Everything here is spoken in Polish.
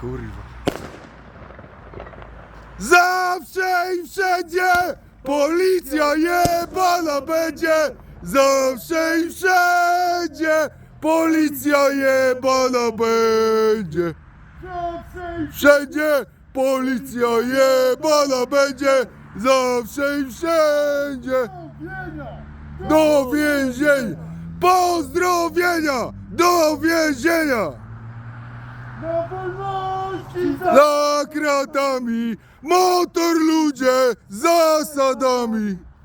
kurwa. Zawsze i wszędzie policja jebana będzie. Zawsze i wszędzie policja jebana będzie. Wszędzie policja jebana będzie. Zawsze i wszędzie do więzienia. Pozdrowienia do więzienia. Na wolności za... Kratami motor ludzie zasadami.